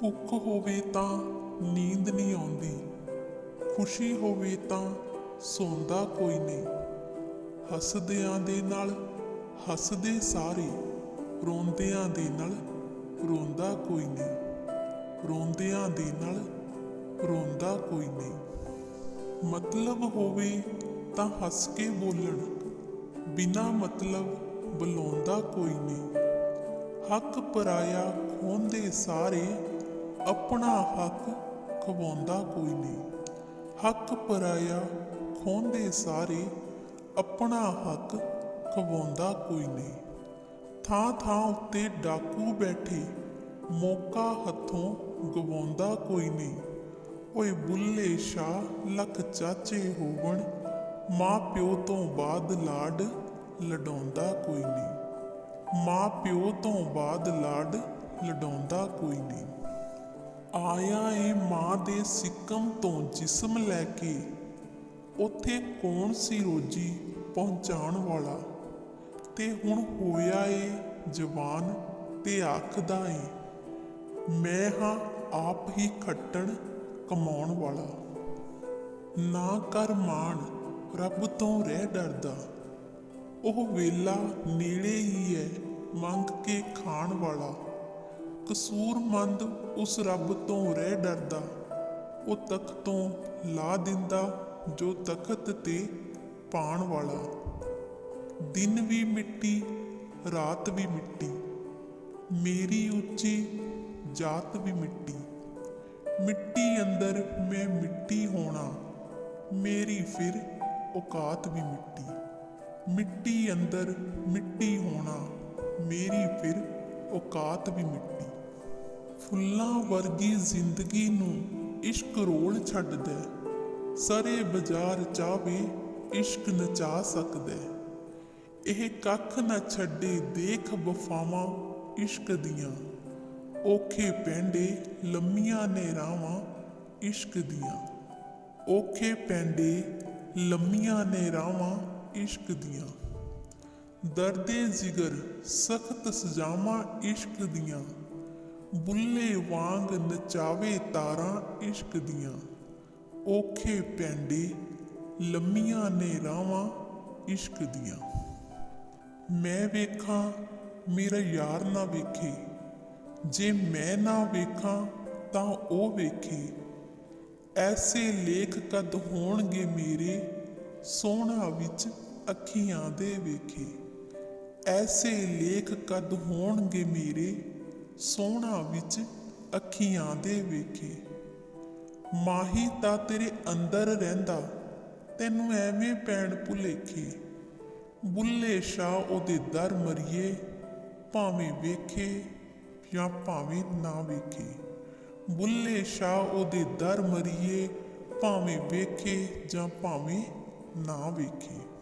ਭੁੱਖ ਹੋਵੇ ਤਾਂ ਨੀਂਦ ਨਹੀਂ ਆਉਂਦੀ, ਖੁਸ਼ੀ ਹੋਵੇ ਤਾਂ ਸੌਂਦਾ ਕੋਈ ਨਹੀਂ। ਹੱਸਦਿਆਂ ਦੇ ਨਾਲ ਹੱਸਦੇ ਸਾਰੇ, ਰੋਂਦਿਆਂ ਦੇ ਨਾਲ ਰੋਂਦਾ ਕੋਈ ਨਹੀਂ। ਰੋਂਦਿਆਂ ਦੇ ਨਾਲ ਰੋਂਦਾ ਕੋਈ ਨਹੀਂ। ਮਤਲਬ ਹੋਵੇ ਤਾਂ ਹੱਸ ਕੇ ਬੋਲਣ, ਬਿਨਾ ਮਤਲਬ ਬੁਲਾਉਂਦਾ ਕੋਈ ਨਹੀਂ। ਹੱਕ ਪਰਾਇਆ ਖੋਂਦੇ ਸਾਰੇ ਆਪਣਾ ਹੱਕ ਖਵਾਉਂਦਾ ਕੋਈ ਨਹੀਂ। ਹੱਕ ਪਰਾਇਆ ਖੋਂਦੇ ਸਾਰੇ ਆਪਣਾ ਹੱਕ ਖਵਾਉਂਦਾ ਕੋਈ ਨਹੀਂ। ਥਾਂ ਥਾਂ ਉੱਤੇ ਡਾਕੂ ਬੈਠੇ ਮੌਕਾ ਹੱਥੋਂ ਗਵਾਉਂਦਾ ਕੋਈ ਨਹੀਂ। ਓਏ ਬੁੱਲੇ ਸ਼ਾਹ, ਲੱਖ ਚਾਚੇ ਹੋਵਣ, ਮਾਂ ਪਿਓ ਤੋਂ ਬਾਅਦ ਲਾਡ ਲਡਾਉਂਦਾ ਕੋਈ ਨਹੀਂ। ਮਾਂ ਪਿਓ ਤੋਂ ਬਾਅਦ ਲਾਡ ਲਡਾਉਂਦਾ ਕੋਈ ਨਹੀਂ। ਆਇਆ ਏ ਮਾਂ ਦੇ ਸਿੱਕਮ ਤੋਂ ਜਿਸਮ ਲੈ ਕੇ। ਉਥੇ ਕੌਣ ਸੀ ਰੋਜੀ ਪਹੁੰਚਾਉਣ ਵਾਲਾ? ਤੇ ਹੁਣ ਹੋਇਆ ਏ ਜਵਾਨ ਤੇ ਆਖਦਾ ਏ, ਮੈਂ ਹਾਂ ਆਪ ਹੀ ਖੱਟਣ ਕਮਾਉਣ ਵਾਲਾ। ਨਾ ਕਰ ਮਾਣ, ਰੱਬ ਤੋਂ ਰਹਿ ਡਰਦਾ। ਉਹ ਵੇਲਾ ਨੇੜੇ ਹੀ ਹੈ ਮੰਗ ਕੇ ਖਾਣ ਵਾਲਾ। ਕਸੂਰਮੰਦ ਉਸ ਰੱਬ ਤੋਂ ਰਹਿ ਡਰਦਾ। ਉਹ ਤਖਤ ਤੋਂ ਲਾ ਦਿੰਦਾ, ਜੋ ਤਖਤ ਤੇ ਪਾਣ ਵਾਲਾ। ਦਿਨ ਵੀ ਮਿੱਟੀ, ਰਾਤ ਵੀ ਮਿੱਟੀ। ਮੇਰੀ ਉੱਚੀ ਜਾਤ ਵੀ ਮਿੱਟੀ। ਮਿੱਟੀ ਅੰਦਰ ਮੈਂ ਮਿੱਟੀ ਹੋਣਾ। ਮੇਰੀ ਫਿਰ ਔਕਾਤ ਵੀ ਮਿੱਟੀ। ਮਿੱਟੀ ਅੰਦਰ ਮਿੱਟੀ ਹੋਣਾ। ਮੇਰੀ ਫਿਰ ਔਕਾਤ ਵੀ ਮਿੱਟੀ। ਫੁੱਲਾਂ ਵਰਗੀ ਜ਼ਿੰਦਗੀ ਨੂੰ ਇਸ਼ਕ ਰੋਲ ਛੱਡਦਾ ਹੈ। ਬਾਜ਼ਾਰ ਚਾਵੇ ਇਸ਼ਕ ਨਚਾ ਸਕਦਾ ਇਹ ਕੱਖ ਨਾ ਛੱਡੇ ਦੇਖ ਵਫਾਵਾਂ ਇਸ਼ਕ ਦੀਆਂ। ਔਖੇ ਪੈਂਡੇ ਲੰਮੀਆਂ ਨੇ ਰਾਵਾਂ ਇਸ਼ਕ ਦੀਆਂ। ਔਖੇ ਪੈਂਡੇ ਲੰਮੀਆਂ ਨੇ ਰਾਵਾਂ ਇਸ਼ਕ ਦੀਆਂ। ਦਰਦੇ ਜਿਗਰ ਸਖਤ ਸਜ਼ਾਵਾਂ ਇਸ਼ਕ ਦੀਆਂ। ਬੁੱਲੇ ਵਾਂਗ ਨਚਾਵੇ ਤਾਰਾਂ ਇਸ਼ਕ ਦੀਆਂ। ਔਖੇ ਪੈਂਡੇ ਲੰਮੀਆਂ ਨੇ ਰਾਵਾਂ ਇਸ਼ਕ ਦੀਆਂ। ਮੈਂ ਵੇਖਾਂ, ਮੇਰਾ ਯਾਰ ਨਾ ਵੇਖੇ। ਜੇ ਮੈਂ ਨਾ ਵੇਖਾਂ, ਤਾਂ ਉਹ ਵੇਖੇ। ਐਸੇ ਲੇਖ ਕਦ ਹੋਣਗੇ ਮੇਰੇ, ਸੋਹਣਾ ਵਿੱਚ ਅੱਖੀਆਂ ਦੇ ਵੇਖੇ। ਐਸੇ ਲੇਖ ਕਦ ਹੋਣਗੇ ਮੇਰੇ ਸੋਹਣਾ ਵਿੱਚ ਅੱਖੀਆਂ ਦੇ ਵੇਖੇ। ਮਾਹੀ ਤਾਂ ਤੇਰੇ ਅੰਦਰ ਰਹਿੰਦਾ, ਤੈਨੂੰ ਐਵੇਂ ਪੈਣ ਭੁਲੇਖੇ। ਬੁੱਲੇ ਸ਼ਾਹ ਉਹਦੇ ਦਰ ਮਰੀਏ, ਭਾਵੇਂ ਵੇਖੇ ਜਾਂ ਭਾਵੇਂ ਨਾ ਵੇਖੇ। ਬੁੱਲੇ ਸ਼ਾਹ ਉਹਦੇ ਦਰ ਮਰੀਏ, ਭਾਵੇਂ ਵੇਖੇ ਜਾਂ ਭਾਵੇਂ ਨਾ ਵੇਖੇ।